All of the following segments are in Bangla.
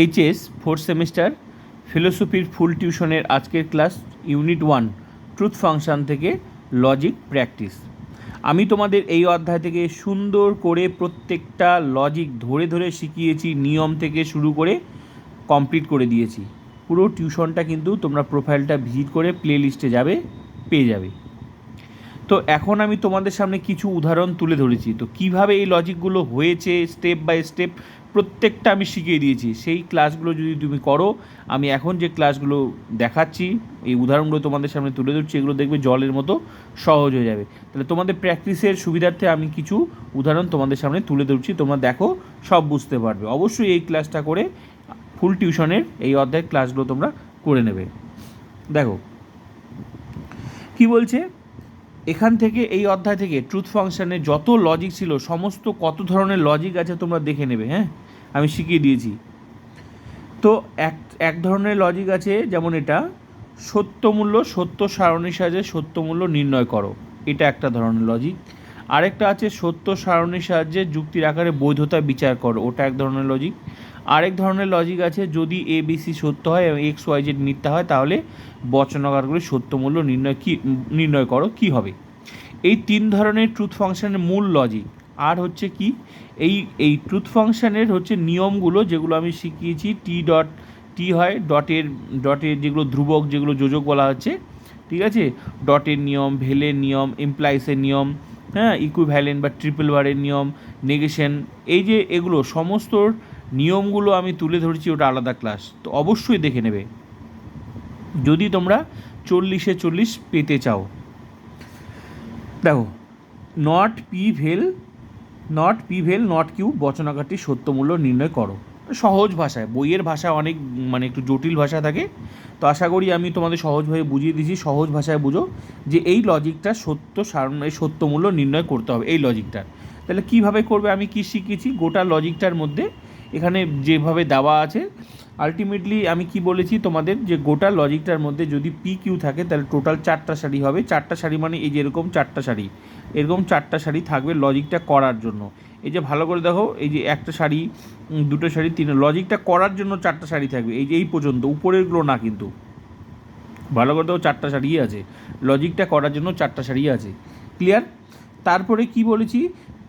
এইচএস ফোর্থ সেমিস্টার ফিলোসফির ফুল টিউশনের আজকের class unit one truth function থেকে লজিক প্র্যাকটিস আমি তোমাদের এই অধ্যায় থেকে সুন্দর করে প্রত্যেকটা লজিক ধরে ধরে শিখিয়েছি, নিয়ম থেকে শুরু করে কমপ্লিট করে দিয়েছি। পুরো টিউশনটা কিন্তু তোমরা প্রোফাইলটা ভিজিট করে প্লে লিস্টে যাবে, পেয়ে যাবে। তো এখন আমি তোমাদের সামনে কিছু উদাহরণ তুলে ধরেছি। তো কীভাবে এই লজিকগুলো হয়েছে স্টেপ বাই স্টেপ প্রত্যেকটা আমি শিখিয়ে দিয়েছি। সেই ক্লাসগুলো যদি তুমি করো, আমি এখন যে ক্লাসগুলো দেখাচ্ছি, এই উদাহরণগুলো তোমাদের সামনে তুলে ধরছি, এগুলো দেখবে জলের মতো সহজ হয়ে যাবে। তাহলে তোমাদের প্র্যাকটিসের সুবিধার্থে আমি কিছু উদাহরণ তোমাদের সামনে তুলে ধরছি, তোমরা দেখো, সব বুঝতে পারবে। অবশ্যই এই ক্লাসটা করে ফুল টিউশনের এই অধ্যায়ের ক্লাসগুলো তোমরা করে নেবে। দেখো, কি বলছে? এখান থেকে, এই অধ্যায় থেকে ট্রুথ ফাংশানে যত লজিক ছিল, সমস্ত কত ধরনের লজিক আছে তোমরা দেখে নেবে হ্যাঁ? আমি শিখিয়ে দিয়েছি। তো এক এক ধরনের লজিক আছে, যেমন এটা, সত্য মূল্য, সত্য সারণীর সাহায্যে সত্য মূল্য নির্ণয় করো। এটা একটা ধরনের লজিক আরেকটা আছে, সত্য সারণীর সাহায্যে যুক্তির আকারে বৈধতা বিচার করো। ওটা এক ধরনের লজিক আরেক ধরনের লজিক আছে, যদি এ বিসি সত্য হয় এবং এক্স ওয়াই জেড মিথ্যা হয়, তাহলে বচনাকারগুলি সত্য মূল্য নির্ণয় কি, নির্ণয় করো কি হবে। এই তিন ধরনের ট্রুথ ফাংশনের মূল লজিক আর হচ্ছে কি, এই এই ট্রুথ ফাংশনের হচ্ছে নিয়মগুলো যেগুলো আমি শিখিয়েছি টি ডট টি হয় ডটের ডটের যেগুলো ধ্রুবক, যেগুলো যোজক বলা হচ্ছে, ঠিক আছে? ডটের নিয়ম, ভেলের নিয়ম এমপ্লাইসের নিয়ম হ্যাঁ ইকুইভ্যালেন্ট বা ট্রিপল বারের নিয়ম নেগেশন এই যে এগুলো, সমস্ত নিয়মগুলো আমি তুলে ধরেছি, ওটা আলাদা ক্লাস তো অবশ্যই দেখে নেবে। যদি তোমরা চল্লিশে চল্লিশ পেতে চাও। দেখো not P vel not P vel not Q বচনাকারটি সত্যমূল্য নির্ণয় করো। সহজ ভাষায়, বইয়ের ভাষা অনেক মানে একটু জটিল ভাষা থাকে। তো আশা করি আমি তোমাদের সহজভাবে বুঝিয়ে দিয়েছি, সহজ ভাষায় বুঝো যে এই লজিকটা সত্য সারণ, এই সত্যমূল্য নির্ণয় করতে হবে, এই লজিকটার তাহলে কীভাবে করবে, আমি কী শিখিয়েছি গোটা লজিকটার মধ্যে এখানে যেভাবে দেওয়া আছে আলটিমেটলি আমি কি বলেছি তোমাদের যে গোটা লজিকটার মধ্যে যদি পি কিউ থাকে, তাহলে টোটাল চারটা শাড়ি হবে। চারটা শাড়ি মানে এই যে এরকম চারটা শাড়ি এরকম চারটা শাড়ি থাকবে লজিকটা করার জন্য। এই যে ভালো করে দেখো, এই যে একটা শাড়ি দুটো শাড়ি তিন লজিকটা করার জন্য চারটা শাড়ি থাকবে। এই যে, এই পর্যন্ত, উপরেরগুলো না কিন্তু। ভালো করে দেখো, চারটা শাড়ি আছে। লজিকটা করার জন্য চারটা শাড়ি আছে। ক্লিয়ার তারপরে কি বলেছি?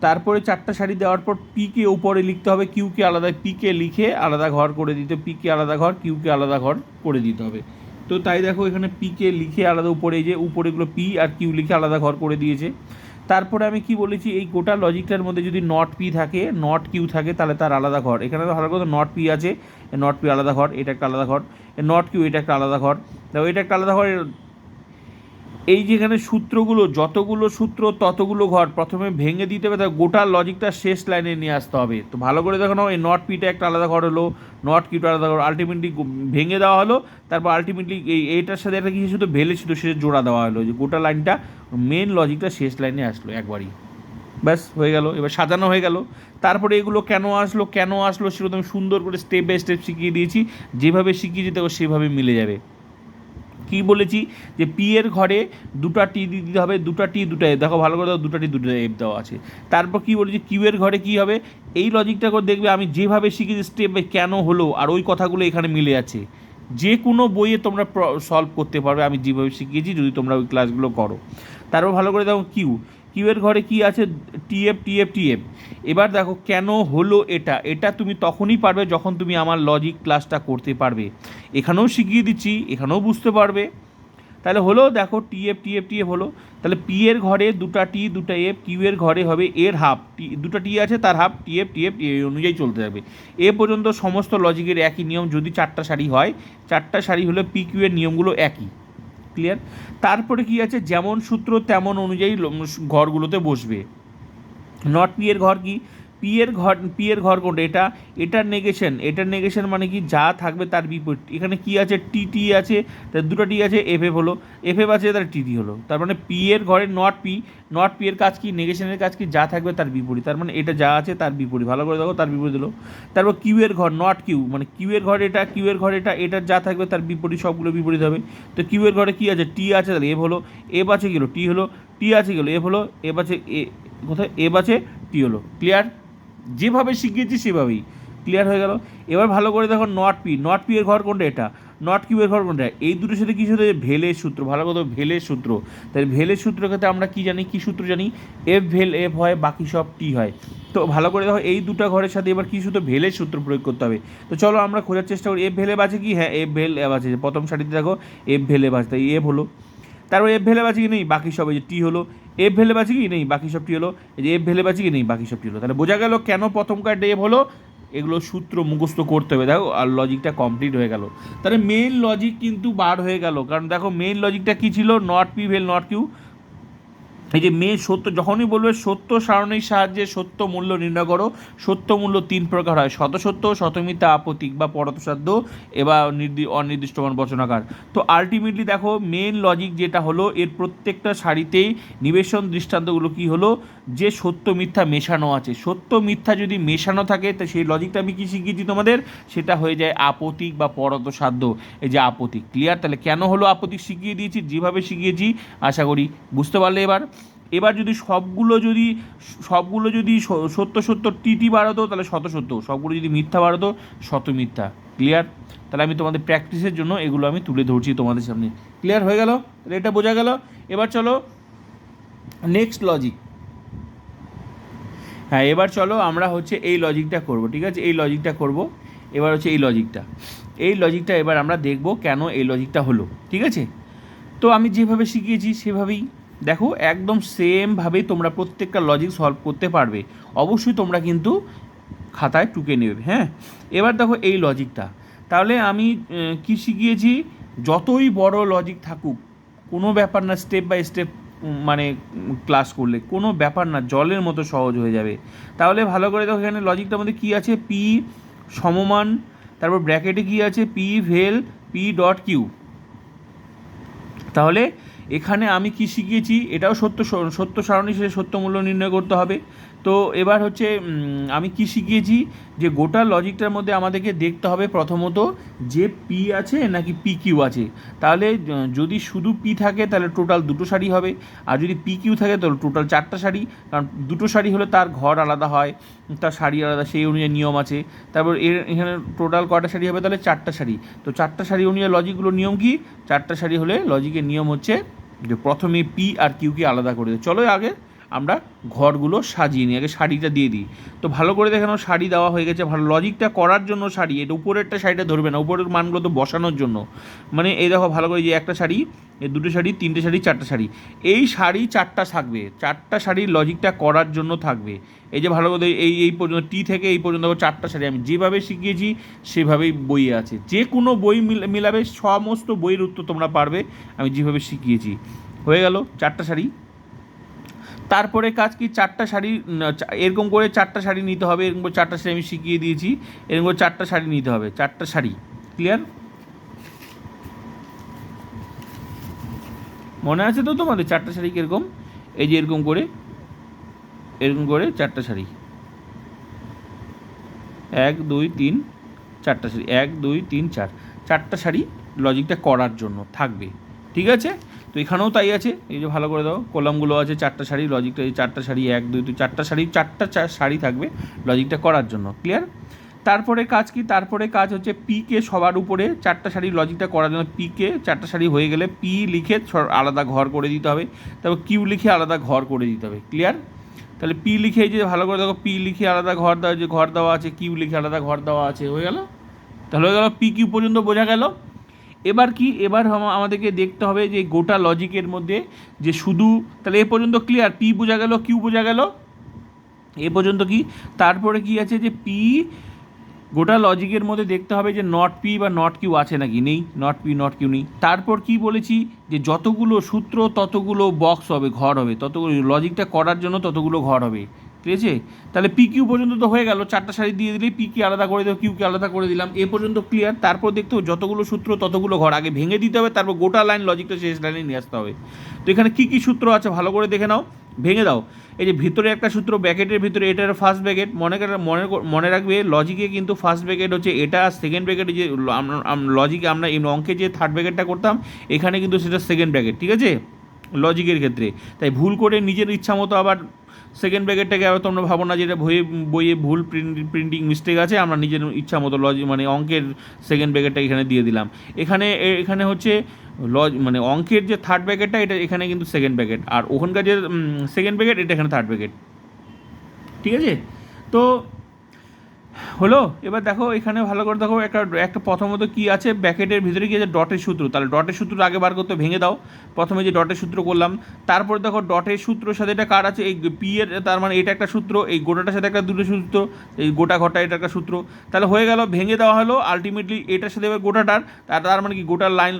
তারপরে চারটা শাড়ি দেওয়ার পর পিকে উপরে লিখতে হবে কিউকে আলাদা পিকে লিখে আলাদা ঘর করে দিতে পিকে আলাদা ঘর কিউকে আলাদা ঘর করে দিতে হবে। তো তাই দেখো এখানে পিকে লিখে আলাদা উপরে যে উপরেগুলো পি আর কিউ লিখে আলাদা ঘর করে দিয়েছে। তারপরে আমি কি বলেছি, এই গোটা লজিকটার মধ্যে যদি নট পি থাকে নট কিউ থাকে, তাহলে তার আলাদা ঘর। এখানে তো ভালো কথা নট পি আছে নট পি আলাদা ঘর, এটা একটা আলাদা ঘর নট কিউ এটা একটা আলাদা ঘর। দেখো এটা একটা আলাদা ঘর এই যেখানে সূত্রগুলো, যতগুলো সূত্র, ততগুলো ঘর। প্রথমে ভেঙে দিতে হবে, তার গোটা লজিকটা শেষ লাইনে নিয়ে আসতে হবে। তো ভালো করে দেখো এই নট পিটা একটা আলাদা ঘর হলো নট কিউটা আলাদা ঘর। আলটিমেটলি ভেঙে দেওয়া হলো, তারপর আলটিমেটলি এই এইটার সাথে একটা কিছু শুধু ভেলে শুধু সে জোড়া দেওয়া হলো। যে গোটা লাইনটা মেন লজিকটা শেষ লাইনে আসলো একবারই। ব্যাস, হয়ে গেল। এবার সাজানো হয়ে গেল। তারপরে এগুলো কেন আসলো কেন আসলো সেগুলো আমি সুন্দর করে স্টেপ বাই স্টেপ শিখিয়ে দিয়েছি। যেভাবে শিখিয়েছি, দেখো সেভাবে মিলে যাবে। কি বলেছি? যে পি এর ঘরে দুটা টি দিতে হবে, দুটা টি দুটা এফ দেখো ভালো করে দাও, দুটা টি দুটো এফ দেওয়া আছে। তারপর কি বলেছি? কিউ এর ঘরে কি হবে? এই লজিকটা করে দেখবে আমি যেভাবে শিখেছি স্টেপ বাই কেন হলো আর ওই কথাগুলো এখানে মিলে আছে। যে কোনো বইয়ে তোমরা সলভ করতে পারবে, আমি যেভাবে শিখিয়েছি, যদি তোমরা ওই ক্লাসগুলো করো। তারপর ভালো করে দেখো কিউ। কিউ এর ঘরে কি আছে? TF TF TF. এবার দেখো, কেন হলো এটা? এটা তুমি তখনই পারবে যখন তুমি আমার লজিক ক্লাসটা করতে পারবে। এখানেও শিখিয়ে দিচ্ছি, এখানেও বুঝতে পারবে। তাহলে হলো, দেখো, টিএফ টিএফ টিএফ হলো। তাহলে পি এর ঘরে দুটা টি, দুটা এফ, কিউ এর ঘরে হবে এর হাফ। টি, দুটা টি আছে, তার হাফ, টিএফ টিএফ এই অনুযায়ী চলতে থাকবে। এ পর্যন্ত সমস্ত লজিকের একই নিয়ম, যদি চারটা শাড়ি হয়, চারটা শাড়ি হলে পি, কিউ এর নিয়মগুলো একই। ক্লিয়ার তারপরে কি আছে? যেমন সূত্র তেমন অনুযায়ী ঘরগুলোতে বসবে। নট পি এর ঘর কি? পি এর ঘর পি এর ঘর কোনটা? এটা, এটার নেগেশন এটার নেগেশন মানে কি? যা থাকবে তার বিপরীত। এখানে কি আছে? টি টি আছে তার দুটো টি আছে এফ এফ হলো। এফ এফ আছে তার টি টি হলো। তার মানে পি এর ঘরে নট পি নট পি এর কাজ কি? নেগেশনের কাজ কি? যা থাকবে তার বিপরীত। তার মানে এটা যা আছে তার বিপরীত। ভালো করে দেখো, তার বিপরীত হলো। তারপর কিউ এর ঘর নট কিউ মানে কিউ এর ঘর এটা কিউ এর ঘর এটা, এটার যা থাকবে তার বিপরীত, সবগুলো বিপরীত হবে। তো কিউ এর ঘরে কি আছে? টি আছে, তাহলে এফ হলো। এফ আছে গেলো টি হলো। টি আছে গেলো এফ হলো। এফ আছে, এ, কোথায়? এফ আছে টি হলো। ক্লিয়ার যেভাবে শিখিয়েছি সেভাবেই ক্লিয়ার হয়ে গেল। এবার ভালো করে দেখো নট পি নট পি এর ঘর কোনটা এটা? নট কিউবের ঘর কোনটা? এই দুটোর সাথে কী সাথে ভেলের সূত্র, ভালো কথা ভেলের সূত্র। তাই ভেলের সূত্র ক্ষেত্রে আমরা কি জানি? কি সূত্র জানি? এফ ভেল এফ হয়, বাকি সব টি হয়। তো ভালো করে দেখো এই দুটো ঘরের সাথে এবার কি সূত্র? ভেলের সূত্র প্রয়োগ করতে হবে। তো চলো আমরা খোঁজার চেষ্টা করি। এফ ভেলে বাজে কি? হ্যাঁ এফ ভেল এফ আছে প্রথম সারিতে দেখো এফ ভেলে বাজে। তাই এফ হলো। তারপর এফ ভেলে আছে কি নেই? বাকি সব এই যে টি হলো। এফ ভেলে আছে কি নেই? বাকি সব টি হলো। এই যে এফ ভেলে আছে কি নেই? বাকি সব টি হলো। তাহলে বোঝা গেল কেন প্রথম কার্ডে এফ হলো? এগুলো সূত্র মুখস্থ করতে হবে। দেখো, আর লজিকটা কমপ্লিট হয়ে গেল। তাহলে মেইন লজিক কিন্তু বার হয়ে গেল। কারণ দেখো মেইন লজিকটা কী ছিল? Not P vel not Q এই যে মেয়ে সত্য, যখনই বলবে সত্য সারণীর সাহায্যে সত্য মূল্য নির্ণয় করো, সত্য মূল্য তিন প্রকার হয়, শতসত্য শতমিতা আপতিক বা পরতসাধ্য, এবার নির্দি, অনির্দিষ্টমান বচনাকার। তো আলটিমেটলি দেখো মেন লজিক যেটা হলো, এর প্রত্যেকটা শাড়িতেই নিবেশন দৃষ্টান্তগুলো কি হলো? যে সত্য মিথ্যা মেশানো আছে। সত্য মিথ্যা যদি মেশানো থাকে, তো সেই লজিকটা আমি কী শিখিয়েছি তোমাদের? সেটা হয়ে যায় আপতিক বা পরতসাধ্য। এই যে আপতিক ক্লিয়ার তাহলে কেন হলো আপতিক শিখিয়ে দিয়েছি? যেভাবে শিখিয়েছি, আশা করি বুঝতে পারলে এবার। এবার যদি সবগুলো যদি সবগুলো যদি সত্য সত্য টিটি বাড়াতো, তাহলে শত সত্য। সবগুলো যদি মিথ্যা বাড়াতো, শত মিথ্যা। ক্লিয়ার তাহলে আমি তোমাদের প্র্যাকটিসের জন্য এগুলো আমি তুলে ধরছি তোমাদের সামনে। ক্লিয়ার হয়ে গেল? তাহলে এটা বোঝা গেল? এবার চলো নেক্সট লজিক হ্যাঁ এবার চলো আমরা হচ্ছে এই লজিকটা করব, ঠিক আছে? এই লজিকটা করব। এবার হচ্ছে এই লজিকটা এই লজিকটা এবার আমরা দেখব কেন এই লজিকটা হলো, ঠিক আছে? তো আমি যেভাবে শিখিয়েছি সেভাবেই দেখো, একদম সেমভাবেই তোমরা প্রত্যেকটা লজিক সলভ করতে পারবে। অবশ্যই তোমরা কিন্তু খাতায় টুকে নেবে হ্যাঁ? এবার দেখো এই লজিকটা তাহলে আমি কি শিখিয়েছি? যতই বড় লজিক থাকুক, কোনো ব্যাপার না স্টেপ বাই স্টেপ মানে ক্লাস করলে, কোনো ব্যাপার না, জলের মতো সহজ হয়ে যাবে। তাহলে ভালো করে দেখো এখানে লজিকটার মধ্যে কী আছে? পি সমমান, তারপর ব্র্যাকেটে কী আছে? পি ভেল পি ডট কিউ তাহলে এখানে আমি কি শিখিয়েছি? এটাও সত্য সত্য সারণী সে সত্য মূল্য নির্ণয় করতে হবে। তো এবার হচ্ছে আমি কি শিখিয়েছি? যে গোটা লজিকটার মধ্যে আমাদেরকে দেখতে হবে প্রথমত যে পি আছে নাকি পি কিউ আছে। তাহলে যদি শুধু পি থাকে তাহলে টোটাল দুটো শাড়ি হবে। আর যদি পি কিউ থাকে তাহলে টোটাল চারটা শাড়ি কারণ দুটো শাড়ি হলে তার ঘর আলাদা হয়, তার শাড়ি আলাদা, সেই অনুযায়ী নিয়ম আছে। তারপর এর, এখানে টোটাল কটা শাড়ি হবে তাহলে চারটা শাড়ি তো চারটা শাড়ি অনুযায়ী লজিকগুলো নিয়ম কি? চারটা শাড়ি হলে লজিকের নিয়ম হচ্ছে যে প্রথমে পি আর কিউকে আলাদা করে চলো আগে আমরা ঘরগুলো সাজিয়ে নিই। আগে শাড়িটা দিয়ে দিই। তো ভালো করে দেখানো শাড়ি দেওয়া হয়ে গেছে। ভালো লজিকটা করার জন্য শাড়ি। এটা উপরেরটা শাড়িটা ধরবে না, উপরের মানগুলো তো বসানোর জন্য। মানে এই দেখো, ভালো করে যে একটা শাড়ি দুটো শাড়ি, তিনটে শাড়ি, চারটা শাড়ি। এই শাড়ি চারটা থাকবে। চারটা শাড়ির লজিকটা করার জন্য থাকবে। এই যে ভালো করে এই এই পর্যন্ত, টি থেকে এই পর্যন্ত চারটা শাড়ি। আমি যেভাবে শিখিয়েছি, সেভাবেই বইয়ে আছে। যে কোনো বই মিল- মিলাবে, সমস্ত বইয়ের উত্তর তোমরা পারবে। আমি যেভাবে শিখিয়েছি। হয়ে গেল চারটা শাড়ি। তারপরে কাজ কি? চারটা শাড়ি এরকম করে চারটা শাড়ি নিতে হবে, এরকম করে চারটা শাড়ি আমি শিখিয়ে দিয়েছি, এরকম করে চারটা শাড়ি নিতে হবে, চারটা শাড়ি। ক্লিয়ার মনে আছে তো তোমাদের চারটা শাড়ি কীরকম? এই যে এরকম করে এরকম করে চারটা শাড়ি। এক, দুই, তিন, চারটা শাড়ি, এক, দুই, তিন, চার। চারটা শাড়ি লজিকটা করার জন্য থাকবে, ঠিক আছে? তো এখানেও তাই আছে। এই যে ভালো করে দাও, কলামগুলো আছে চারটা শাড়ি, লজিকটা এই চারটা শাড়ি এক, দুই দুই চারটা শাড়ি চারটা শাড়ি থাকবে লজিকটা করার জন্য ক্লিয়ার তারপরে কাজ কি? তারপরে কাজ হচ্ছে পিকে সবার উপরে চারটা শাড়ি লজিকটা করার জন্য পিকে চারটা শাড়ি হয়ে গেলে পি লিখে আলাদা ঘর করে দিতে হবে। তারপর কিউ লিখে আলাদা ঘর করে দিতে হবে ক্লিয়ার তাহলে পি লিখে যে ভালো করে দেখো পি লিখে আলাদা ঘর দেওয়া যে ঘর দেওয়া আছে কিউ লিখে আলাদা ঘর দেওয়া আছে, হয়ে গেল? তাহলে হয়ে গেল পি কিউ পর্যন্ত বোঝা গেল। এবার কি? এবার আমাদেরকে দেখতে হবে যে গোটা লজিকের মধ্যে যে শুধু, তাহলে এ পর্যন্ত ক্লিয়ার পি বোঝা গেল কিউ বোঝা গেল? এ পর্যন্ত কি? তারপরে কি আছে যে পি গোটা লজিকের মধ্যে দেখতে হবে যে নট পি বা নট কিউ আছে নাকি নেই? নট পি নট কিউ নেই। তারপর কি বলেছি? যে যতগুলো সূত্র, ততগুলো বক্স হবে, ঘর হবে। ততগুলো লজিকটা করার জন্য ততগুলো ঘর হবে। ঠিক আছে তাহলে পি কিউ পর্যন্ত তো হয়ে গেল, চারটা শাড়ি দিয়ে দিলেই পি কি আলাদা করে দেবো কিউকে আলাদা করে দিলাম, এ পর্যন্ত ক্লিয়ার তারপর দেখতে হবে যতগুলো সূত্র, ততগুলো ঘর। আগে ভেঙে দিতে হবে, তারপর গোটা লাইন লজিকটা শেষ লাইনে নিয়ে আসতে হবে। তো এখানে কী কী সূত্র আছে ভালো করে দেখে নাও। ভেঙে দাও। এই যে ভিতরে একটা সূত্র ব্যাকেটের ভিতরে এটার ফার্স্ট ব্যাকেট মনে মনে মনে রাখবে লজিকে কিন্তু ফার্স্ট ব্যাকেট হচ্ছে এটা আর সেকেন্ড ব্যাকেট যে লজিকে আমরা এই অঙ্কে যে থার্ড ব্যাকেটটা করতাম, এখানে কিন্তু সেটা সেকেন্ড ব্যাকেট ঠিক আছে? লজিকের ক্ষেত্রে। তাই ভুল করে নিজের ইচ্ছা মতো আবার সেকেন্ড ব্র্যাকেটটাকে আবার তোমরা ভাবো না যে এটা বইয়ে বইয়ে ভুল প্রিন্টিং মিস্টেক আছে, আমরা নিজের ইচ্ছা মতো লজ মানে অঙ্কের সেকেন্ড ব্র্যাকেটটা এখানে দিয়ে দিলাম। এখানে এখানে হচ্ছে লজ মানে অঙ্কের যে থার্ড ব্র্যাকেটটা এটা এখানে কিন্তু সেকেন্ড ব্র্যাকেট আর ওখানকার যে সেকেন্ড ব্র্যাকেট এটা এখানে থার্ড ব্র্যাকেট ঠিক আছে? তো হলো? এবার দেখো, এখানে ভালো করে দেখো, একটা একটা প্রথমত কি আছে? ব্যাকেটের ভিতরে কি আছে ডটের সূত্র, তাহলে ডটের সূত্র আগে বার করতে ভেঙে দাও। প্রথমে যে ডটের সূত্র করলাম, তারপর দেখো ডটের সূত্রের সাথে এটা কার আছে? এই পি এর, তার মানে এটা একটা সূত্র, এই গোটাটার সাথে একটা দুটো সূত্র, এই গোটা ঘটা এটা একটা সূত্র। তাহলে হয়ে গেল, ভেঙে দেওয়া হলো আলটিমেটলি এটার সাথে এবার গোটাটার তার তার মানে কি গোটার লাইন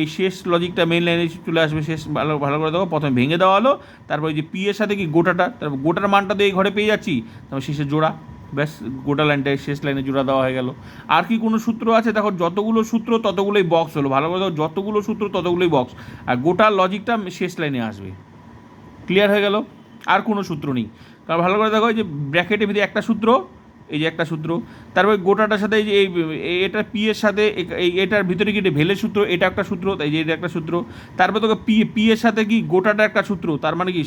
এই শেষ লজিকটা মেন লাইনে চলে আসবে, শেষ, ভালো ভালো করে দেখো, প্রথমে ভেঙে দেওয়া হলো, তারপরে যে পি এর সাথে কি গোটাটা, তারপর গোটার মানটা তো এই ঘরে পেয়ে যাচ্ছি, তারপর শেষে জোড়া। ব্যাস, গোটা লাইনটা শেষ লাইনে জোড়া দেওয়া হয়ে গেল। আর কি কোনো সূত্র আছে? দেখো, যতগুলো সূত্র, ততগুলোই বক্স হলো। ভালো করে দেখো, যতগুলো সূত্র, ততগুলোই বক্স আর গোটা লজিকটা শেষ লাইনে আসবে। ক্লিয়ার হয়ে গেল? আর কোনো সূত্র নেই। কারণ ভালো করে দেখো যে ব্র্যাকেটের ভিতরে একটা সূত্র, এই যে একটা সূত্র, তারপরে গোটাটার সাথে এই যে এই, এই- এটা পি এর সাথে, এই এটার ভিতরে কি ভেলের সূত্র, এটা একটা সূত্র, এই যে এটা একটা সূত্র, তারপরে তোকে পি পি এর সাথে কি গোটাটা একটা সূত্র, তার মানে কি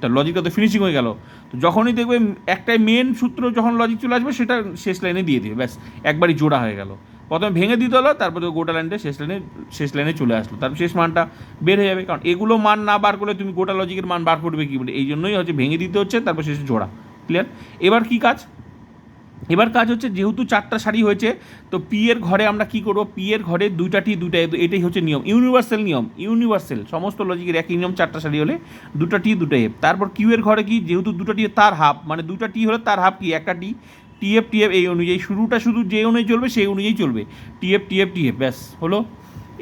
তার লজিকটা তো ফিনিশিং হয়ে গেল। তো যখনই দেখবে একটাই মেন সূত্র যখন লজিক চলে আসবে, সেটা শেষ লাইনে দিয়ে দেবে, ব্যাস, একবারই জোড়া হয়ে গেল। প্রথমে ভেঙে দিতে হলো, তারপরে তো গোটা লাইনটা শেষ লাইনে শেষ লাইনে চলে আসলো। তারপর শেষ মানটা বের হয়ে যাবে, কারণ এগুলো মান না বার করলে তুমি গোটা লজিকের মান বার করবে কি বলে? এই জন্যই হচ্ছে ভেঙে দিতে হচ্ছে, তারপর শেষে জোড়া। ক্লিয়ার এবার কি কাজ? এবার কাজ হচ্ছে যেহেতু চারটা শাড়ি হয়েছে, তো পি এর ঘরে আমরা কি করব? পি এর ঘরে দুইটা টি দুইটা এটাই হচ্ছে নিয়ম। ইউনিভার্সাল নিয়ম ইউনিভার্সাল সমস্ত লজিকের একই নিয়ম, চারটা শাড়ি হলে দুটো টি দুটো এফ তারপর কিউ এর ঘরে কি? যেহেতু দুটো টি তার হাফ মানে দুটো টি হলে তার হাফ কি? একটা টি টিএফ টিএফ এই অনুযায়ী। শুরুটা শুধু যে অনুযায়ী চলবে, সেই অনুযায়ী চলবে। টিএফ টিএফ টিএফ ব্যাস, হলো।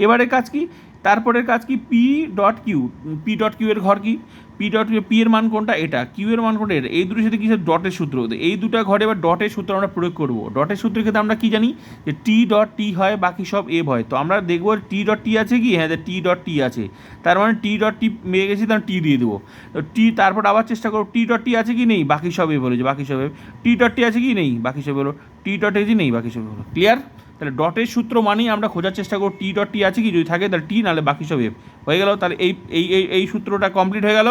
এবারে কাজ কি? তারপরের কাজ কি? P dot Q P dot Q এর ঘর কি? পি ডট পি এর মান কোনটা? এটা। কিউ এর মান কোনটা? এটা। এই দুটোর সাথে কিসের? ডটের সূত্র এই দুটো ঘরে এবার ডটের সূত্র আমরা প্রয়োগ করব। ডটের সূত্রের ক্ষেত্রে আমরা কি জানি? যে টি ডট টি হয়, বাকি সব এভ হয়। তো আমরা দেখব টি ডট টি আছে কি? হ্যাঁ টি ডট টি আছে। তার মানে টি ডট টি মেয়ে গেছি তার টি দিয়ে দেবো। তো টি তারপর আবার চেষ্টা করব টি ডট টি আছে কি? নেই। বাকি সব এ বলেছে, বাকি সব টি ডট টি আছে কি? নেই। বাকি সব হলো টি ডট এজি নেই। বাকি সব হলো ক্লিয়ার তাহলে ডটের সূত্র মানেই আমরা খোঁজার চেষ্টা করব টি ডট টি আছে কি? যদি থাকে তাহলে টি নাহলে বাকি সব এফ হয়ে গেল, তাহলে এই এই এই সূত্রটা কমপ্লিট হয়ে গেল।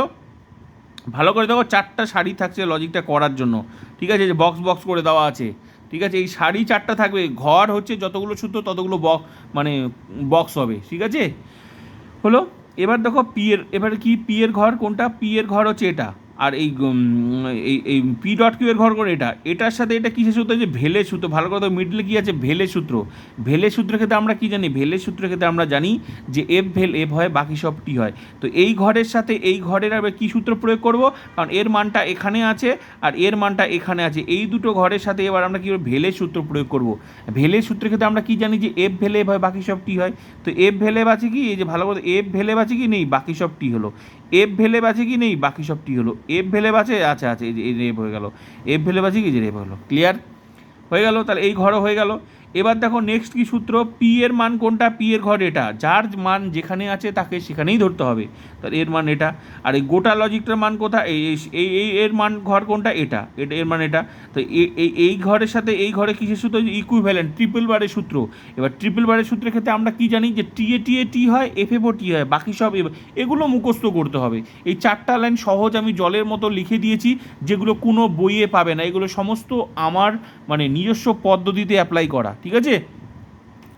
ভালো করে দেখো, চারটা শাড়ি থাকছে লজিকটা করার জন্য। ঠিক আছে যে বক্স বক্স করে দেওয়া আছে। ঠিক আছে, এই শাড়ি চারটা থাকবে। ঘর হচ্ছে যতগুলো সূত্র, ততগুলো বক্স মানে বক্স হবে। ঠিক আছে? হলো, এবার দেখো পি এর, এবারে কি পি এর ঘর? কোনটা? পি এর ঘর হচ্ছে এটা। আর এই এই পি ডট কিউ এর ঘর করে এটা। এটার সাথে এটা কিসের সূত্র? যে ভেলে সূত্র, ভালো কথা মিডলে কি আছে? ভেলে সূত্র। ভেলে সূত্রের ক্ষেত্রে আমরা কি জানি? ভেলে সূত্রের ক্ষেত্রে আমরা জানি যে এফ ভেল এফ হয়, বাকি সব টি হয়। তো এই ঘরের সাথে, এই ঘরের আবার কী সূত্র প্রয়োগ করব? কারণ এর মানটা এখানে আছে আর এর মানটা এখানে আছে। এই দুটো ঘরের সাথে এবার আমরা কী ভেলে সূত্র প্রয়োগ করব। ভেলে সূত্রের ক্ষেত্রে আমরা কি জানি যে এফ ভেলে এফ হয়, বাকি সব টি হয়। তো এফ ভেলে আছে কি? এই যে ভালো কথা এফ ভেলে আছে কি? নেই, বাকি সব টি হলো। এফ ভেলে আছে কি? নেই, বাকি সব টি হলো। এফ ভেলে আছে? আচ্ছা আচ্ছা এই রেপ হয়ে গেল। এফ ভেলে আছে কি? যে রেপ হলো ক্লিয়ার হয়ে গেল? তাহলে এই ঘরও হয়ে গেল। এবার দেখো নেক্সট কি সূত্র? পি এর মান কোনটা? পি এর ঘর এটা। যার মান যেখানে আছে তাকে সেখানেই ধরতে হবে। তাহলে এর মান এটা। আর এই গোটা লজিকটার মান কোথায় এই, এই- এর মান ঘর কোনটা? এটা। এটা এর মান এটা। তো এই এই ঘরের সাথে এই ঘরে কিসের সূত্র? ইকুইভ্যালেন্ট ট্রিপল বারের সূত্র। এবার ট্রিপল বারের সূত্রের ক্ষেত্রে আমরা কি জানি যে টি এ টি এ টি হয় এফ এফ ও টি হয়। বাকি সব এগুলো মুখস্থ করতে হবে। এই চারটা লাইন সহজ আমি জলের মতো লিখে দিয়েছি, যেগুলো কোনো বইয়ে পাবে না। এগুলো সমস্ত আমার মানে নিজস্ব পদ্ধতিতে অ্যাপ্লাই করা। ঠিক আছে?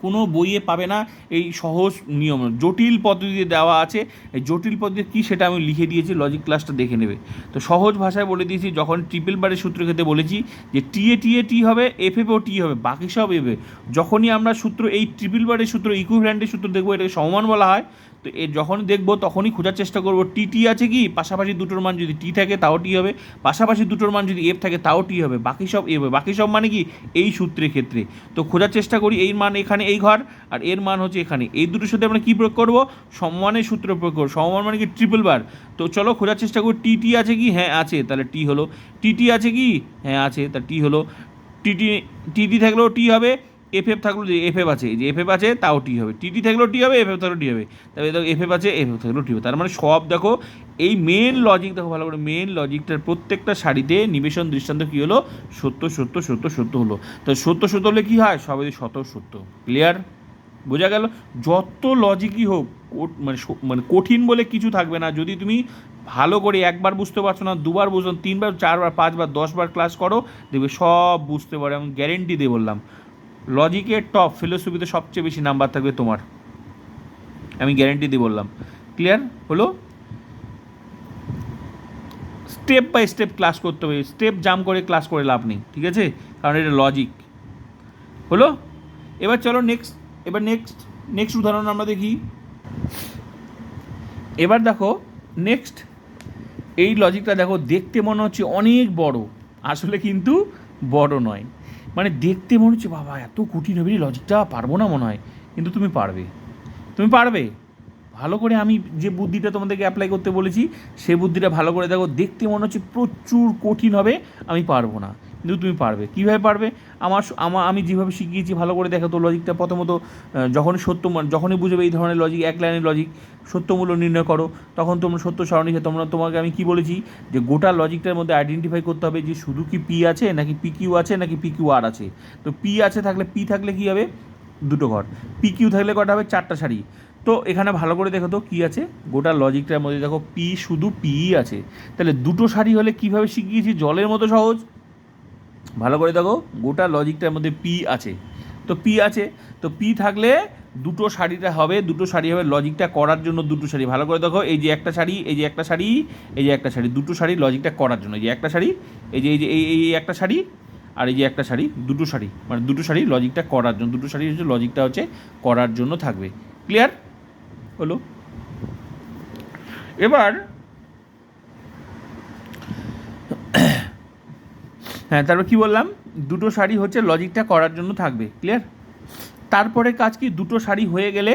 কোনো বইয়ে পাবে না এই সহজ নিয়ম। জটিল পদ্ধতিতে দেওয়া আছে। এই জটিল পদ্ধতি কী সেটা আমি লিখে দিয়েছি লজিক ক্লাসটা দেখে নেবে। তো সহজ ভাষায় বলে দিয়েছি, যখন ট্রিপল বারের সূত্র খেতে বলেছি যে টি এ টি এ টি হবে এফ এফ ও টি হবে, বাকি সব এবে যখনই আমরা সূত্র, এই ট্রিপল বারের সূত্র ইকুইভ্যালেন্টের সূত্র দেখব, এটাকে সমান বলা হয় তো এ যখনই দেখব তখনই খোঁজার চেষ্টা করব। টি টি আছে কি? পাশাপাশি দুটোর মান যদি টি থাকে, তাও টি হবে। পাশাপাশি দুটোর মান যদি এফ থাকে, তাও টি হবে। বাকি সব এ হবে। বাকি সব মানে কি? এই সূত্রের ক্ষেত্রে। তো খোঁজার চেষ্টা করি, এই মান এখানে, এই ঘর, আর এর মান হচ্ছে এখানে। এই দুটোর সাথে আমরা কী প্রয়োগ করব? সম্মানের সূত্র প্রয়োগ করব। সম্মান মানে কি? ট্রিপল বার তো চলো খোঁজার চেষ্টা করি টি টি আছে কি? হ্যাঁ আছে। তাহলে টি হলো। টি টি আছে কি? হ্যাঁ আছে। তা টি হলো। টি টি টি টি থাকলেও টি হবে। এফ এফ থাকলেও যে এফ এফ আছে, যে এফ এফ আছে তাও টি হবে। টিটি থাকলেও টি হবে এফ এফ থাকলেও টি হবে। তবে দেখো এফ এফ আছে এফ এফ থাকলেও টি হবে। তার মানে সব দেখো, এই মেন লজিক দেখো ভালো করে মেন লজিকটার প্রত্যেকটা শাড়িতে নিবেশন দৃষ্টান্ত কী হলো? সত্য সত্য সত্য সত্য হলো। তো সত্য সত্য হলে কী হয়? সবাই শত সত্য ক্লিয়ার বোঝা গেল? যত লজিকই হোক মানে মানে কঠিন বলে কিছু থাকবে না। যদি তুমি ভালো করে একবার বুঝতে পারছ না, দুবার বুঝো তিনবার, চারবার, পাঁচবার, দশবার ক্লাস করো, দেখবে সব বুঝতে পারো আমি গ্যারেন্টি দিয়ে বললাম। লজিকের টপ ফিলোসফিতে সবচেয়ে বেশি নাম্বার থাকবে তোমার। আমি গ্যারেন্টি দিয়ে বললাম। ক্লিয়ার হলো? স্টেপ বাই স্টেপ ক্লাস করতে হবে। স্টেপ জাম করে ক্লাস করে লাভ নেই, ঠিক আছে? কারণ এটা লজিক হলো? এবার চলো নেক্সট এবার নেক্সট নেক্সট উদাহরণ আমরা দেখি। এবার দেখো নেক্সট এই লজিকটা দেখো দেখতে মনে হচ্ছে অনেক বড়। আসলে কিন্তু বড় নয়। মানে দেখতে মনে হচ্ছে, বাবা, এত কঠিন হবে লজিকটা পারব না মনে হয়। কিন্তু তুমি পারবে। তুমি পারবে। ভালো করে আমি যে বুদ্ধিটা তোমাদেরকে অ্যাপ্লাই করতে বলেছি, সে বুদ্ধিটা ভালো করে দেখো, দেখতে মনে হচ্ছে প্রচুর কঠিন হবে, আমি পারব না। কিন্তু তুমি পারবে। কীভাবে পারবে? আমার স- আমা যেভাবে শিখিয়েছি ভালো করে দেখো তো লজিকটা প্রথমত যখনই সত্য যখনই বুঝবে এই ধরনের লজিক এক লাইনের লজিক সত্যমূল্য নির্ণয় করো। তখন তোমরা সত্য সারণী তোমরা তোমাকে আমি কি বলেছি? যে গোটা লজিকটার মধ্যে আইডেন্টিফাই করতে হবে যে শুধু কি পি আছে, নাকি পি কিউ আছে, নাকি পি কিউ আর আছে। তো পি আছে থাকলে পি থাকলে কি হবে? দুটো ঘর। পি কিউ থাকলে কটা হবে? চারটা শাড়ি তো এখানে ভালো করে দেখো তো কী আছে? গোটা লজিকটার মধ্যে দেখো পি শুধু পি আছে। তাহলে দুটো শাড়ি হলে কীভাবে শিখিয়েছি? জলের মতো সহজ। ভালো করে দেখো, গোটা লজিকটার মধ্যে পি আছে। তো পি আছে, তো পি থাকলে দুটো শাড়িটা হবে, দুটো শাড়ি হবে লজিকটা করার জন্য দুটো শাড়ি। ভালো করে দেখো, এই যে একটা শাড়ি, এই যে একটা শাড়ি, এই যে একটা শাড়ি, দুটো শাড়ি লজিকটা করার জন্য। এই যে একটা শাড়ি, এই যে এই যে, এই একটা শাড়ি আর এই যে একটা শাড়ি, দুটো শাড়ি। মানে দুটো শাড়ি লজিকটা করার জন্য, দুটো শাড়ি হচ্ছে লজিকটা হচ্ছে করার জন্য থাকবে। ক্লিয়ার হলো। এবার হ্যাঁ তারপর কি বললাম? দুটো শাড়ি হচ্ছে লজিকটা করার জন্য থাকবে ক্লিয়ার তারপরে কাজ কি? দুটো শাড়ি হয়ে গেলে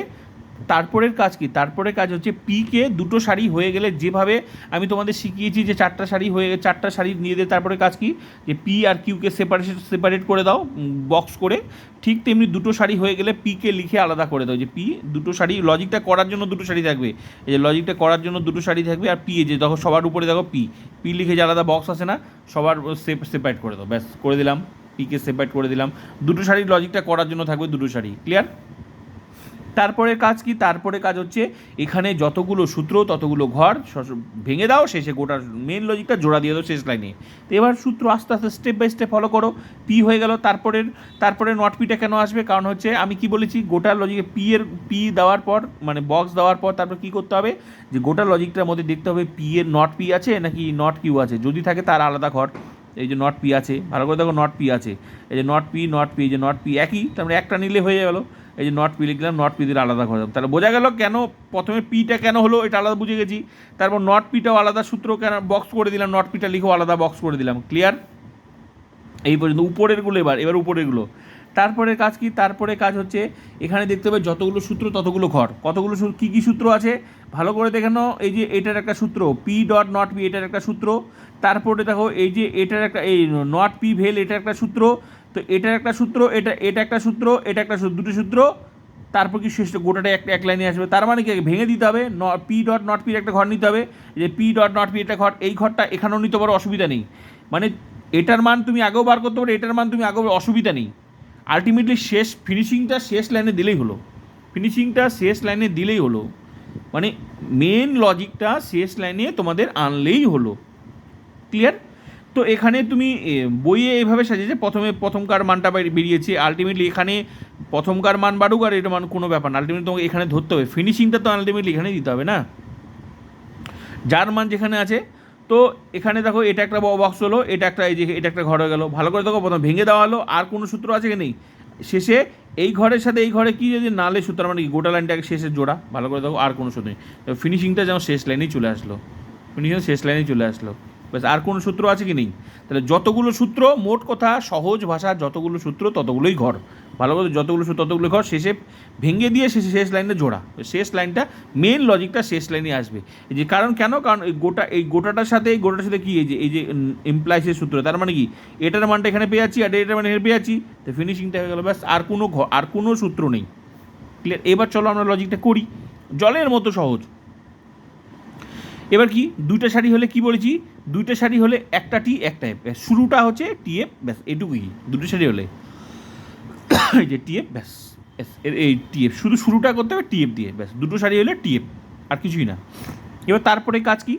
তারপরের কাজ কি? তারপরের কাজ হচ্ছে পিকে দুটো শাড়ি হয়ে গেলে যেভাবে আমি তোমাদের শিখিয়েছি যে চারটা শাড়ি হয়ে চারটা শাড়ি নিয়ে দিয়ে তারপরে কাজ কি? যে পি আর কিউকে সেপারেশন সেপারেট করে দাও বক্স করে। ঠিক তেমনি দুটো শাড়ি হয়ে গেলে পিকে লিখে আলাদা করে দাও যে পি দুটো শাড়ি লজিকটা করার জন্য দুটো শাড়ি থাকবে। এই যে লজিকটা করার জন্য দুটো শাড়ি থাকবে আর পি যে দেখো সবার উপরে দেখো পি পি লিখে যে আলাদা বক্স আছে না, সবার সেপারেট করে দাও। ব্যাস, করে দিলাম। পিকে সেপারেট করে দিলাম। দুটো শাড়ির লজিকটা করার জন্য থাকবে দুটো শাড়ি। ক্লিয়ার তারপরে কাজ কি? তারপরে কাজ হচ্ছে এখানে যতগুলো সূত্র, ততগুলো ঘর ভেঙে দাও, শেষে গোটা মেন লজিকটা জোড়া দিয়ে দাও শেষ লাইনে তো এবার সূত্র আস্তে আস্তে স্টেপ বাই স্টেপ ফলো করো। পি হয়ে গেল, তারপরের, তারপরে নট পিটা কেন আসবে? কারণ হচ্ছে আমি কি বলেছি? গোটা লজিকে পি এর পি দেওয়ার পর মানে বক্স দেওয়ার পর তারপর কি করতে হবে? যে গোটা লজিকটার মধ্যে দেখতে হবে পি এর নট পি আছে নাকি নট কিউ আছে? যদি থাকে তার আলাদা ঘর। এই যে নট পি আছে, ভালো করে দেখো নট পি আছে। এই যে নট পি নট পি এই যে নট পি একই তারপরে একটা নিলে হয়ে গেল। এই যে নট পি লিখলাম নট পি দিলে আলাদা করলাম তাহলে বোঝা গেল কেন প্রথমে পিটা কেন হলো, এটা আলাদা বুঝে গেছি। তারপর নট পিটাও আলাদা, সূত্র কেন বক্স করে দিলাম, নট পিটা লিখেও আলাদা বক্স করে দিলাম। ক্লিয়ার এই পর্যন্ত, উপরেরগুলো এবার এবার উপরেরগুলো। তারপরে কাজ কি? তারপরে কাজ হচ্ছে, এখানে দেখতে হবে যতগুলো সূত্র, ততগুলো ঘর। কতগুলো কী কী সূত্র আছে? ভালো করে দেখে নাও, এই যে এটার একটা সূত্র পি ডট নট পি এটার একটা সূত্র। তারপরে দেখো, এই যে এটার একটা, এই নট পি ভেল, এটার একটা সূত্র। তো এটার একটা সূত্র, এটা এটা একটা সূত্র, এটা একটা সূত্র, দুটো সূত্র, তারপর কি শেষ গোটাটা একটা এক লাইনে আসবে। তার মানে কি ভেঙে দিতে হবে, ন পি ডট নট পির একটা ঘর নিতে হবে, যে পি ডট নট পি একটা ঘর, এই ঘরটা এখানেও নিতে পারো, অসুবিধা নেই। মানে এটার মান তুমি আগেও বার করতে পারো, এটার মান তুমি আগেও, অসুবিধা নেই। আলটিমেটলি শেষ ফিনিশিংটা শেষ লাইনে দিলেই হলো। ফিনিশিংটা শেষ লাইনে দিলেই হলো। মানে মেন লজিকটা শেষ লাইনে তোমাদের আনলেই হলো। ক্লিয়ার তো এখানে তুমি বইয়ে এভাবে সাজিয়েছে প্রথমে প্রথমকার মানটা বের- বেরিয়েছে আলটিমেটলি এখানে প্রথমকার মান বাড়ুক আর এটা মান কোনো ব্যাপার না। আলটিমেটলি তোমাকে এখানে ধরতে হবে। ফিনিশিংটা তো আলটিমেটলি এখানে দিতে হবে না? যার মান যেখানে আছে, তো এখানে দেখো এটা একটা বক্স হলো, এটা একটা এই যে, এটা একটা ঘর হয়ে গেলো। ভালো করে দেখো, প্রথম ভেঙে দেওয়া হলো, আর কোনো সূত্র আছে কি নেই? শেষে এই ঘরের সাথে এই ঘরে কি যদি নালে সূত্র মানে কি গোটা লাইনটাকে শেষে জোড়া, ভালো করে দেখো, আর কোনো সূত্র নেই। ফিনিশিংটা যেমন শেষ লাইনেই চলে আসলো। ফিনিশিং শেষ লাইনেই চলে আসলো। ব্যাস, আর কোনো সূত্র আছে কি নেই? তাহলে যতগুলো সূত্র, মোট কথা সহজ ভাষা যতগুলো সূত্র, ততগুলোই ঘর। ভালো করে যতগুলো সূত্র, ততগুলো ঘর, শেষে ভেঙে দিয়ে শেষে শেষ লাইনে জোড়া। শেষ লাইনটা মেন লজিকটা শেষ লাইনে আসবে। এই যে কারণ কেন? কারণ এই গোটা, এই গোটাটার সাথে, এই গোটাটার সাথে কী? এই যে এই যে এমপ্লয়েসের সূত্র, তার মানে কি? এটার মানটা এখানে পেয়ে যাচ্ছি, আর এটার মানে এখানে পেয়ে যাচ্ছি। তো ফিনিশিংটা হয়ে গেলো, ব্যাস, আর কোনো ঘ- আর কোনো সূত্র নেই। ক্লিয়ার এবার চলো আমরা লজিকটা করি। জলের মতো সহজ। এবার কি? দুইটা শাড়ি হলে কি বলেছি? দুইটা শাড়ি হলে একটা টি একটা এফ শুরুটা হচ্ছে টি এফ ব্যাস এটুকুই দুটো শাড়ি হলে। এই যে টি এফ ব্যাস এই টিএফ শুধু শুরুটা করতে হবে টি এফ দিয়ে, ব্যাস, দুটো শাড়ি হলে টি এফ আর কিছুই না। এবার তারপরে কাজ কি?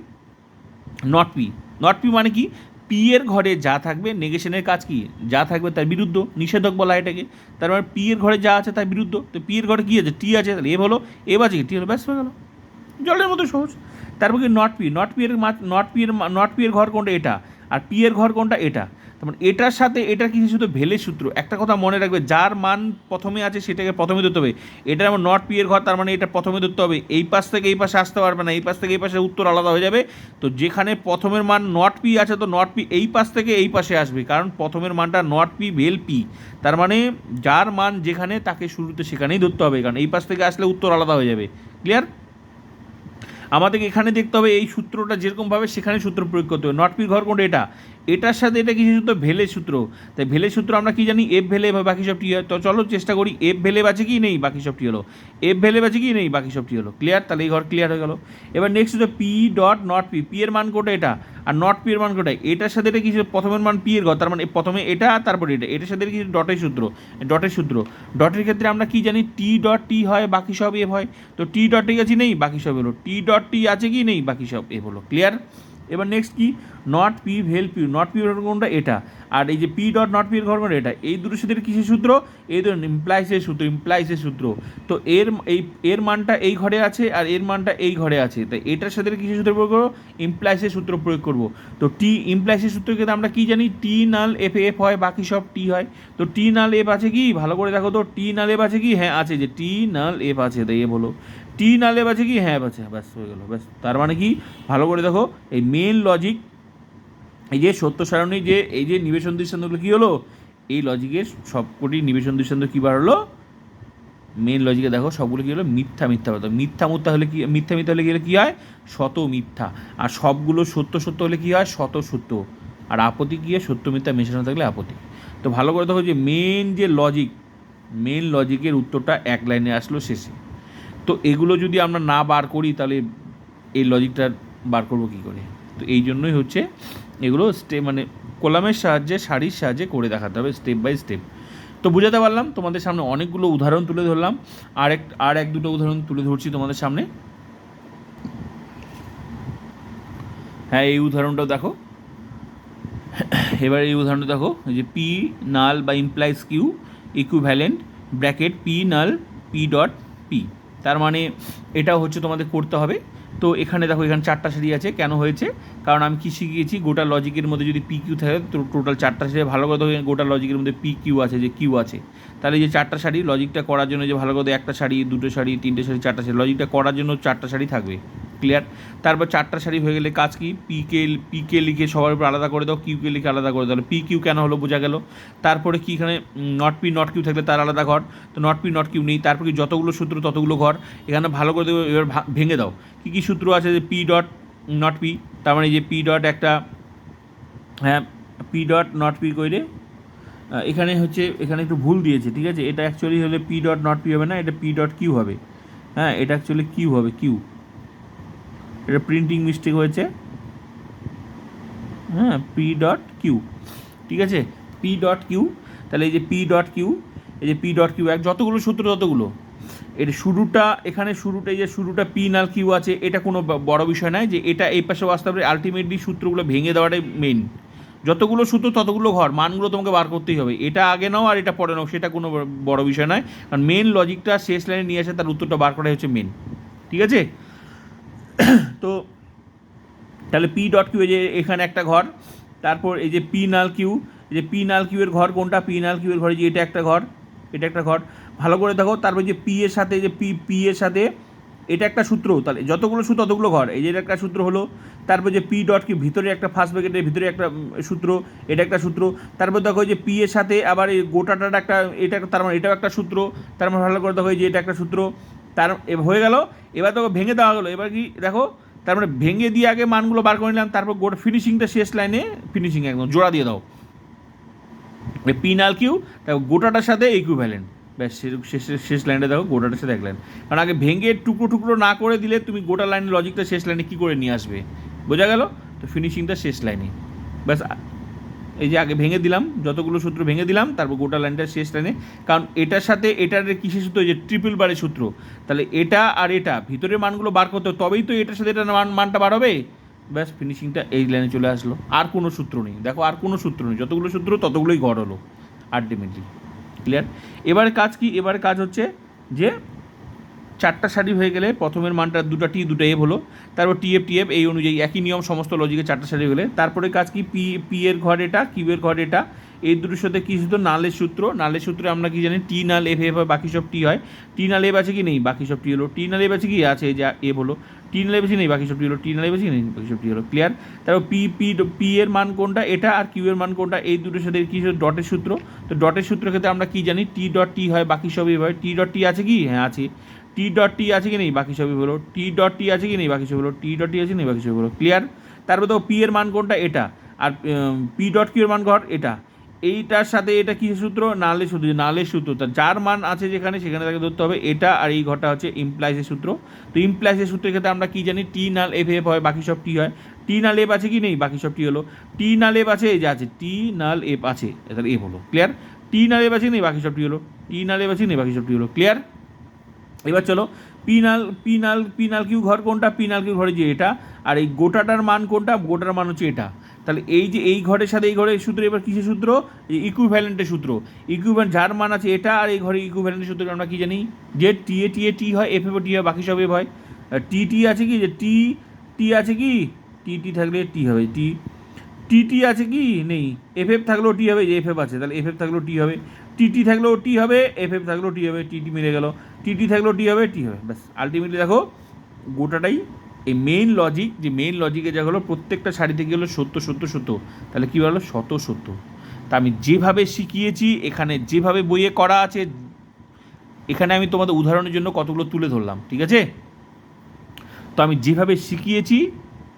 নট পি নট পি মানে কি? পি এর ঘরে যা থাকবে নেগেশনের কাজ কি? যা থাকবে তার বিরুদ্ধ, নিষেধক বলা এটাকে। তার মানে পি এর ঘরে যা আছে তার বিরুদ্ধ। তো পি এর ঘরে কী আছে? টি আছে, তাহলে এ হলো এ কি? টি হলো, ব্যাস, হয়ে গেল। জলের মতো সহজ। তারপর কি নট পি নট পি এর নট পি এর নট পি এর ঘর কোনটা? এটা। আর পি এর ঘর কোনটা? এটা। তার মানে এটার সাথে এটার কিছু শুধু ভেলে সূত্র? একটা কথা মনে রাখবে, যার মান প্রথমে আছে সেটাকে প্রথমে ধরতে হবে। এটা আমার নট পি এর ঘর, তার মানে এটা প্রথমে ধরতে হবে। এই পাশ থেকে এই পাশে আসতে পারবে না, এই পাশ থেকে এই পাশে উত্তর আলাদা হয়ে যাবে। তো যেখানে প্রথমের মান নট পি আছে, তো নট পি এই পাশ থেকে এই পাশে আসবে। কারণ প্রথমের মানটা নট পি ভেল পি তার মানে যার মান যেখানে, তাকে শুরুতে সেখানেই ধরতে হবে। কারণ এই পাশ থেকে আসলে উত্তর আলাদা হয়ে যাবে। ক্লিয়ার আমাদেরকে এখানে দেখতে হবে, এই সূত্রটা যেরকমভাবে সেখানে সূত্র প্রয়োগ করতে হবে। নট পির ঘর কোনটা এটা। এটার সাথে এটা কিছু সূত্র ভেলে সূত্র। তাই ভেলে সূত্র আমরা কি জানি? এফ ভেলে বা বাকি সবটি হয়। তো চলো চেষ্টা করি এফ ভেলে আছে কি নেই, বাকি সবটি হলো। এফ ভেলে আছে কি নেই, বাকি সবটি হলো। ক্লিয়ার তাহলে এই ঘর ক্লিয়ার হয়ে গেল। এবার নেক্সট হচ্ছে P dot not P P এর মান কোটা এটা? আর নট পি এর মান কোটা এটার সাথে এটা কিছু প্রথমের মান পি এর ঘর। তার মানে প্রথমে এটা, তারপরে এটা। এটার সাথে কিছু ডটের সূত্র। ডটের সূত্র। ডটের ক্ষেত্রে আমরা কি জানি? টি ডট টি হয়, বাকি সব এফ হয়। তো টি ডট টি আছে নেই, বাকি সব হলো। টি ডট টি আছে কি নেই, বাকি সব এফ হলো। ক্লিয়ার এবার নেক্সট কি? Not P vel P not P কোনটা? এটা। আর এই যে পি ডট নট পি ঘর কোনটা এটা। এই দুটোর সাথে কিসের সূত্র? এই ধরুন ইমপ্লাইসের সূত্র ইমপ্লাইসের সূত্র। তো এর এই এর মানটা এই ঘরে আছে আর এর মানটা এই ঘরে আছে। তাই এটার সাথে কিসের সূত্র প্রয়োগ করব? ইমপ্লাইসের সূত্র প্রয়োগ করব। তো টি ইমপ্লাইসের সূত্র ক্ষেত্রে আমরা কি জানি? টি নাল এফ এফ হয়, বাকি সব টি হয়। তো টি নাল এফ আছে কি? ভালো করে দেখো তো। টি নাল এফ আছে কি? হ্যাঁ আছে যে টি নাল এফ আছে। তাই এ বলো। টি নাল এফ আছে কি? হ্যাঁ আছে, ব্যাস, হয়ে গেলো, ব্যাস। তার মানে কি? ভালো করে দেখো, এই মেন লজিক এই যে সত্য সারণী যে, এই যে নিবেশন দৃষ্টান্তগুলো কী হলো? এই লজিকের সবকটি নিবেশন দৃষ্টান্ত কী বার হলো? মেন লজিকে দেখো, সবগুলো কী হলো? মিথ্যা মিথ্যা কথা মিথ্যা, মুথ্যা হলে কি, মিথ্যা মিথ্যা হলে হলে কী হয়? শত মিথ্যা। আর সবগুলো সত্য সত্য হলে কী হয়? শত, সত্য। আর আপত্তি কী হয়? সত্য, মিথ্যা মেশানো থাকলে আপত্তি। তো ভালো করে দেখো যে মেন যে লজিক মেন লজিকের উত্তরটা এক লাইনে আসলো শেষে। তো এগুলো যদি আমরা না বার করি, তাহলে এই লজিকটা বার করব কী করে? তো এই জন্যই হচ্ছে এগুলো স্টেপ মানে কলামের সাহায্যে শাড়ির সাহায্যে করে দেখাতে হবে স্টেপ বাই স্টেপ তো বুঝাতে পারলাম, তোমাদের সামনে অনেকগুলো উদাহরণ তুলে ধরলাম। আর এক আর এক দুটো উদাহরণ তুলে ধরছি তোমাদের সামনে। হ্যাঁ এই উদাহরণটাও দেখো। এবার এই উদাহরণটা দেখো যে পি নাল বা implies Q equivalent bracket P null P dot P তার মানে এটা হচ্ছে তোমাদের করতে হবে। তো এখানে দেখো, এখানে চারটা সিঁড়ি আছে। কেন হয়েছে? কারণ আমি কী শিখিয়েছি? গোটা লজিকের মধ্যে যদি পি কিউ থাকে, তো টোটাল চারটা সারি ভালো করে দেখো গোটা লজিকের মধ্যে পি কিউ আছে, যে কিউ আছে। তাহলে যে চারটা শাড়ি লজিকটা করার জন্য যে ভালো করে একটা শাড়ি দুটো শাড়ি তিনটে শাড়ি চারটা শাড়ি লজিকটা করার জন্য চারটা শাড়ি থাকবে। ক্লিয়ার তারপর চারটা শাড়ি হয়ে গেলে কাজ কি? পি কে পি কে লিখে সবার উপর আলাদা করে দাও কিউ কে লিখে আলাদা করে দাও। পি কিউ কেন হলো বোঝা গেল? তারপরে কি এখানে নট পি নট কিউ থাকলে তার আলাদা ঘর। তো নট পি নট কিউ নেই। তারপরে কি যতগুলো সূত্র ততগুলো ঘর। এখানে ভালো করে দেবো এবার ভেঙে দাও। কী কী সূত্র আছে? যে পি ডট নট পি তার মানে যে পি ডট একটা হ্যাঁ পি ডট নট পি করে এখানে হচ্ছে, এখানে একটু ভুল দিয়েছে, ঠিক আছে? এটা অ্যাকচুয়ালি হলে পি ডট নট পি হবে না, এটা পি ডট কিউ হবে। হ্যাঁ এটা অ্যাকচুয়ালি কিউ হবে কিউ এটা প্রিন্টিং মিস্টেক হয়েছে। হ্যাঁ পি ডট কিউ ঠিক আছে? পি ডট কিউ তাহলে এই যে পি ডট কিউ এই যে পি ডট কিউ এক যতগুলো সূত্র ততগুলো। এর শুরুটা, এখানে শুরুটা যে শুরুটা পি নাল কিউ আছে, এটা কোনো বড় বিষয় নয় যে এটা এই পাশে বাস্তবে আলটিমেটলি সূত্রগুলো ভেঙে দেওয়াটাই মেন যতগুলো সূত্র, ততগুলো ঘর, মানগুলো তোমাকে বার করতেই হবে। এটা আগে নাও আর এটা পরে নাও, সেটা কোনো বড় বিষয় নয়। কারণ মেন লজিকটা শেষ লাইনে নিয়ে আসে তার উত্তরটা বার করাই হচ্ছে মেন ঠিক আছে? তো, তাহলে পি ডট কিউ যে এখানে একটা ঘর, তারপর এই যে পি নাল কিউ যে পি নাল কিউয়ের ঘর কোনটা? পি নাল কিউয়ের ঘরে যে এটা একটা ঘর এটা একটা ঘর ভালো করে দেখো, তারপর যে পি এর সাথে, যে পি পি এর সাথে, এটা একটা সূত্র, তাহলে যতগুলো সূত্র, ততগুলো ঘর। এই যে একটা সূত্র হলো, তারপর যে পি ডট কি, ভিতরে একটা ফার্স্ট ব্র্যাকেটের ভিতরে একটা সূত্র, এটা একটা সূত্র। তারপর দেখো যে পি এর সাথে আবার এই গোটাটার একটা, এটা তার মানে এটাও একটা সূত্র। তার মানে ভালো করে দেখো যে এটা একটা সূত্র। তার হয়ে গেল, এবার দেখো ভেঙে দেওয়া গেলো এবার কি, দেখো, তার মানে ভেঙে দিয়ে আগে মানগুলো বার করে নিলাম, তারপর গোটা ফিনিশিংটা শেষ লাইনে ফিনিশিং একদম, জোড়া দিয়ে দাও। পিনাল কিউ তারপর গোটাটার সাথে ইকুইভ্যালেন্ট ব্যাস শেষ শেষ লাইনটা দেখো গোটাটার সাথে এক লাইন কারণ আগে ভেঙে টুকরো টুকরো না করে দিলে তুমি গোটা লাইনের লজিকটা শেষ লাইনে কী করে নিয়ে আসবে? বোঝা গেল? তো ফিনিশিংটা শেষ লাইনে ব্যাস এই যে আগে ভেঙে দিলাম, যতগুলো সূত্র ভেঙে দিলাম, তারপর গোটা লাইনটা শেষ লাইনে কারণ এটার সাথে এটার কিসের সূত্র? যে ট্রিপল বারের সূত্র। তাহলে এটা আর এটা, ভিতরের মানগুলো বার করতে তবেই তো এটার সাথে এটার মান মানটা বার হবে। ব্যাস ফিনিশিংটা এই লাইনে চলে আসলো। আর কোনো সূত্র নেই। দেখো, আর কোনো সূত্র নেই। যতগুলো সূত্র, ততগুলোই ঘর হলো আলটিমেটলি ক্লিয়ার এবার কাজ কি? এবার কাজ হচ্ছে যে, চারটা শাড়ি হয়ে গেলে প্রথমের মানটা দুটা টি দুটা এফ হলো। তারপর টি এফ টি এফ এই অনুযায়ী একই নিয়ম, সমস্ত লজিকে চারটা শাড়ি হয়ে গেলে। তারপরে কাজ কি? পি পি এর ঘর এটা কিউ এর ঘর এটা এই দুটোর সাথে কী সূত্র নালের সূত্র? নালের সূত্রে আমরা কি জানি? টি নাল, এফ এফ হয় বাকি সব টি হয়। টি নাল, এফ আছে কি নেই? বাকি সব টি হলো। টি নাল, এফ আছে কি? আছে যা এফ হলো। টি নাল, এফ আছে নেই? বাকি সব টি হলো। টি নাল, এফ আছে নেই? বাকি সব টি হলো। ক্লিয়ার তারপর পি পি পি এর মান কোনটা? এটা আর কিউ এর মান কোনটা? এই দুটোর সাথে কি ডটের সূত্র? তো ডটের সূত্র ক্ষেত্রে আমরা কি জানি? টি ডট টি হয়, বাকি সবই হয়। টি ডট টি আছে কি? হ্যাঁ আছে। টি ডট টি আছে কি নেই? বাকি সবই হলো। টি ডট টি আছে কি নেই? বাকি সব হলো। টি ডট টি আছে নেই? বাকি সবই হলো। ক্লিয়ার তারপর তো পি এর মান কোনটা? এটা। আর পি ডট কিউ এর মান ঘর? এটা। এইটার সাথে এটা কি সূত্র? নালে সূত্র নালের সূত্র। তা যার মান আছে যেখানে, সেখানে তাকে ধরতে হবে। এটা আর এই ঘরটা হচ্ছে ইমপ্লাইসের সূত্র। তো ইমপ্লাইসের সূত্রের ক্ষেত্রে আমরা কি জানি? টি নাল এফ এফ হয়, বাকি সব টি হয়। টি নাল এফ আছে কি নেই? বাকি সব টি হলো। টি নাল এফ আছে, এই যে আছে। টি নাল এফ আছে। তাহলে এফ হলো। ক্লিয়ার টি নাল এফ আছে নেই? বাকি সব টি হলো। টি নাল এফ আছে নেই? বাকি সব টি হলো। ক্লিয়ার এবার চলো পিনাল পিনাল পিনাল কিউ ঘর কোনটা? পিনাল কিউ ঘরে যে এটা। আর এই গোটাটার মান কোনটা? গোটার মান হচ্ছে এটা। তাহলে এই যে এই ঘরের সাথে এই ঘরের সূত্র, এবার কিসের সূত্র? ইকুইভ্যালেন্টের সূত্র। ইকুইভ্যালেন্ট যার মান আছে এটা আর এই ঘরে ইকুইভ্যালেন্টের সূত্র আমরা কী জানি? যে টি এ টি এ টি হয় এফ এফ টি হয়, বাকি সব এফ হয় টি টি আছে কি? যে টি টি আছে কি? টি টি থাকলে টি হবে। টি টি টি আছে কি? নেই। এফ এফ থাকলেও টি হবে, যে এফ এফ আছে, তাহলে এফ এফ থাকলেও টি হবে। টি টি থাকলেও টি হবে এফ এফ থাকলেও টি হবে টি টি মিলে গেল। টি টি থাকলেও টি হবে টি হবে। ব্যাস আলটিমেটলি দেখো, গোটাটাই এই মেইন লজিক যে মেইন লজিকে যা হলো, প্রত্যেকটা শাড়ি থেকে হলো সত্য সত্য সত্য। তাহলে কী হলো শত, সত্য। তা আমি যেভাবে শিখিয়েছি, এখানে যেভাবে বইয়ে করা আছে, এখানে আমি তোমাদের উদাহরণের জন্য কতগুলো তুলে ধরলাম, ঠিক আছে? তো আমি যেভাবে শিখিয়েছি,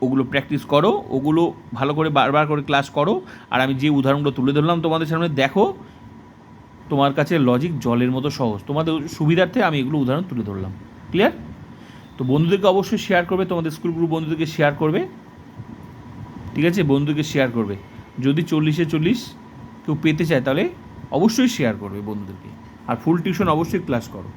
ওগুলো প্র্যাকটিস করো, ওগুলো ভালো করে বারবার করে ক্লাস করো, আর আমি যে উদাহরণগুলো তুলে ধরলাম তোমাদের সামনে, দেখো, তোমার কাছে লজিক জলের মতো সহজ। তোমাদের সুবিধার্থে আমি এগুলো উদাহরণ তুলে ধরলাম। ক্লিয়ার তো বন্ধুদেরকে অবশ্যই শেয়ার করবে, তোমাদের স্কুল গ্রুপ বন্ধুদেরকে শেয়ার করবে। ঠিক আছে? বন্ধুকে শেয়ার করবে। যদি চল্লিশে চল্লিশ কেউ পেতে চায় তাহলে অবশ্যই শেয়ার করবে বন্ধুদেরকে। আর ফুল টিউশন অবশ্যই ক্লাস করো।